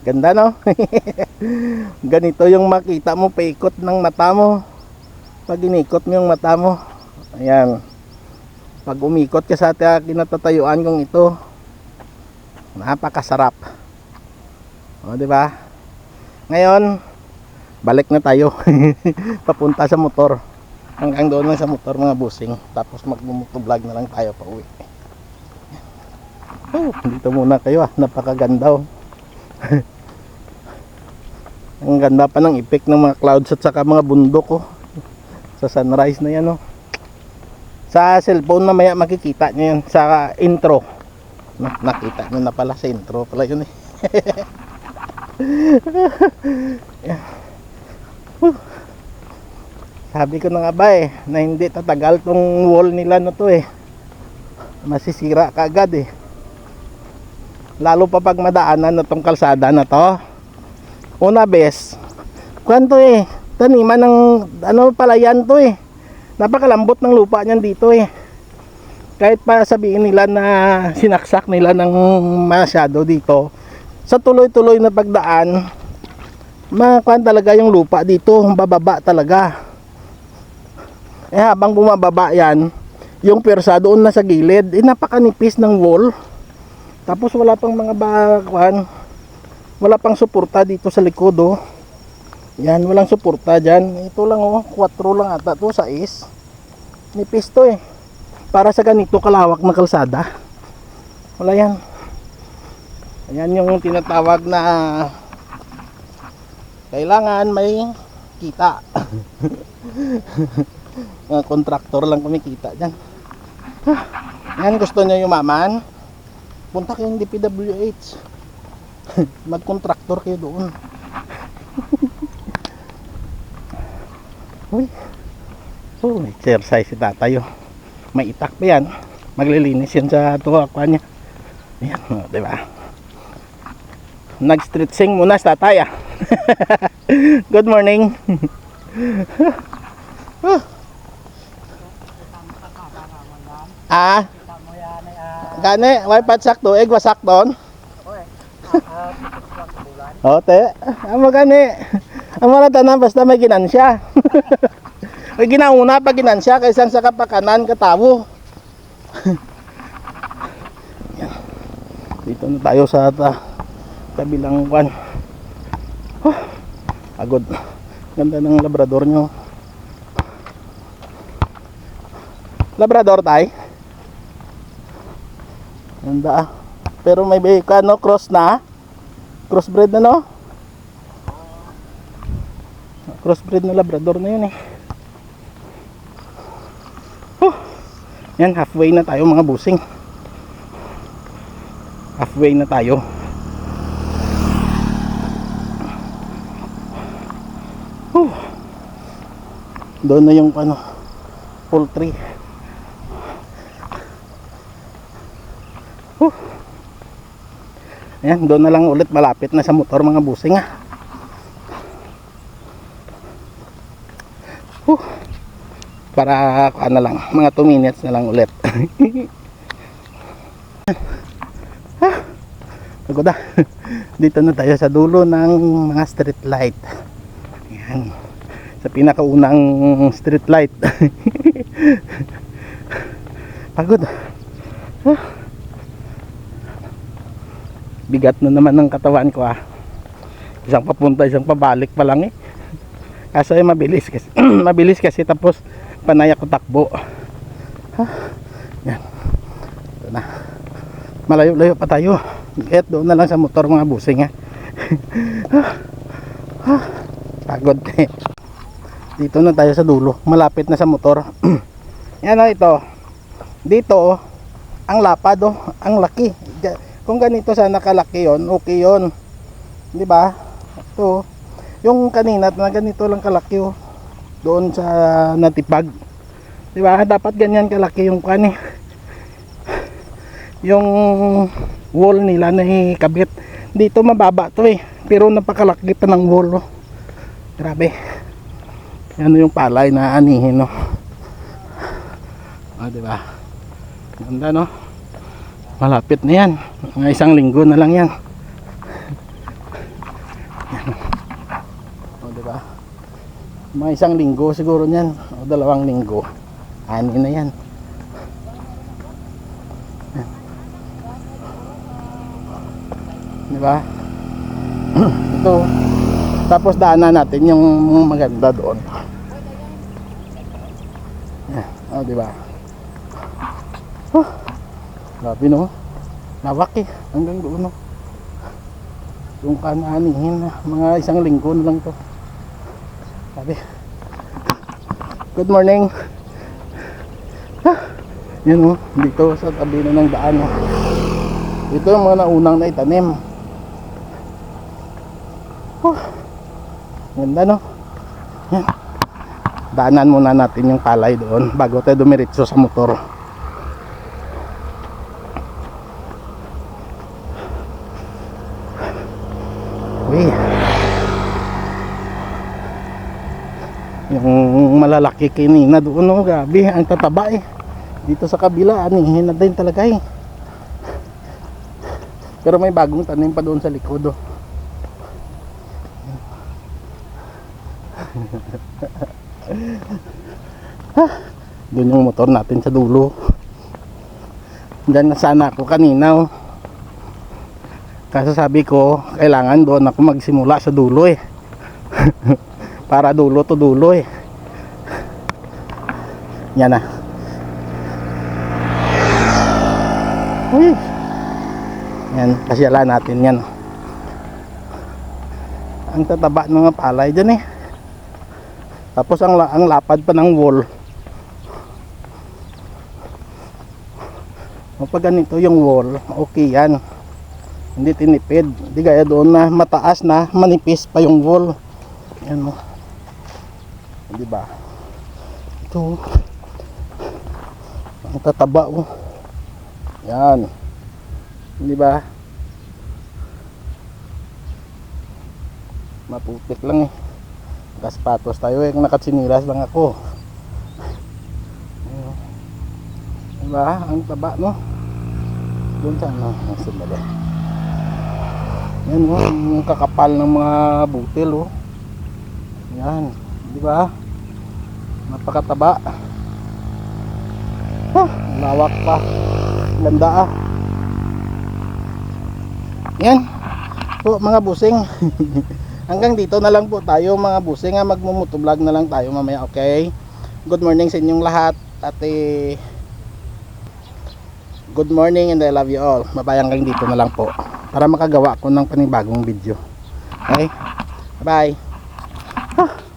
Ganda no? Ganito yung makita mo paikot ng mata mo. Pag inikot mo yung mata mo. Ayan. Pag umikot ka sa ating kinatatayuan kong ito. Napakasarap. O, di ba? Ngayon, balik na tayo. Papunta sa motor. Hanggang doon lang sa motor mga busing. Tapos magmumotovlog na lang tayo pa uwi. Oh, dito muna kayo ah. Napakaganda oh. Ang ganda pa ng effect ng mga clouds at saka mga bundok oh. Sa sunrise na yan oh. Sa cellphone na maya makikita nyo yan sa intro. Na, nakita nyo na pala sa intro pala yun eh. Whew. Sabi ko na nga ba eh, na hindi tatagal tong wall nila na to eh. Masisira kaagad eh. Lalo pa pag madaanan na tong kalsada na to. Una bes, kwanto eh, taniman ng ano palayan to eh. Napakalambot ng lupa niyan dito eh. Kahit pa sabihin nila na sinaksak nila ng masyado dito, sa tuloy-tuloy na pagdaan, makuan talaga yung lupa dito, bababa talaga. Eh habang bumababa yan, yung persa doon na sa gilid, eh napakanipis ng wall. Tapos wala pang mga bakwan, wala pang suporta dito sa likod oh. Yan, walang suporta dyan. Ito lang oh, 4 lang ata to sa is. Nipis to eh. Para sa ganito kalawak na kalsada. Wala yan. Ayan yung tinatawag na kailangan may kita. Mga kontraktor lang kumikita dyan. Ah, Yan gusto nyo yumaman. Punta kayong DPWH. Mag-contractor kayo doon. Uy. Oh, exercise si tatayo. May itak pa yan. Maglilinis yan sa tuwakwa niya. Ayan, oh, di ba? Nag-stretching muna si tatay ah. Good morning. ah. Gani, way pat sakto, egg wasak doon. Ote, amo gani. Amo na tanan basta may ginansya. may ginauna pa ginansya kaysa sa kapakanan katawo. Dito na tayo sa ta, kabilang kwan. Oh, agod. Ganda ng labrador nyo. Labrador tay. Ganda ah. Pero may ka no cross na. Crossbred na no? Crossbred na labrador na yun eh. Huh. Yan halfway na tayo mga busing. Halfway na tayo. Huh. Doon na yung ano poultry. Ayan, doon na lang ulit malapit na sa motor mga busing ah. Huh. Para ano lang, mga 2 minutes na lang ulit. ah, pagod ah. Dito na tayo sa dulo ng mga street light. Ayan. Sa pinakaunang street light. pagod. Ah bigat na naman ng katawan ko ah. Isang papunta isang pabalik pa lang eh. Kaso ay mabilis kasi mabilis kasi tapos panay ako takbo. Ha? Yan. Ito na. Malayo layo pa tayo. Kahit doon na lang sa motor mga busing ah. Ha? Pagod eh. Dito na tayo sa dulo. Malapit na sa motor. Yan o ito. Dito oh, ang lapad oh. Ang laki kung ganito sana kalaki yon okay yon di ba? Ito yung kanina na ganito lang kalaki oh. Doon sa natipag. Di ba? Dapat ganyan kalaki yung kani yung wall nila na ikabit. Dito mababa to eh. Pero napakalaki pa ng wall oh. grabe. Ano yung palay na anihin no ah, di ba? Ganda no malapit na yan. Mga isang linggo na lang yan. O diba? Mga isang linggo siguro nyan o dalawang linggo. Ani na yan. Diba? Ito. Tapos daanan natin yung maganda doon. O diba? Grabe no. Lawak. Hanggang doon no. Yung kanaanihin na mga isang linggo na lang to. Sabi. Good morning. Ah, yan oh, dito sa tabi na ng daan oh. Ito yung mga naunang na itanim. Oh, ganda no. Yan. Daanan muna natin yung palay doon bago tayo dumiretso sa motor. Uy. Malalaki kanina doon, no, grabe, ang tataba eh. Dito sa kabila, anihin na din talaga eh. Pero may bagong tanim pa doon sa likod, oh. Ah, doon yung motor natin sa dulo. Diyan na sana ako kanina, oh. Kaso sabi ko, kailangan doon ako magsimula sa dulo eh. Para dulo to dulo eh. Yan na. Uy. Yan, kasyala natin yan. Ang tataba ng mga palay dyan eh. Tapos ang, ang lapad pa ng wall. Kapag ganito yung wall, okay yan hindi tinipid hindi gaya doon na mataas na manipis pa yung wall yan mo di ba ito ang tataba oh. Yan. Di ba? Maputik lang eh. Kaspatos tayo eh. Nakatsinilas lang ako. Ayun. di ba? Ang taba no? Doon sa ano? Ang sumali yan oh, yung kakapal ng mga butil oh. Yan, di ba? Napakataba. Ah, lawak pa. Ganda ah. Yan. Po mga busing. Hanggang dito na lang po tayo mga busing. Ah, magmumutovlog na lang tayo mamaya, okay? Good morning sa inyong lahat. At eh, Good morning and I love you all. Bye hanggang dito na lang po. Para makagawa ko ng panibagong video. Okay? Bye. Ah.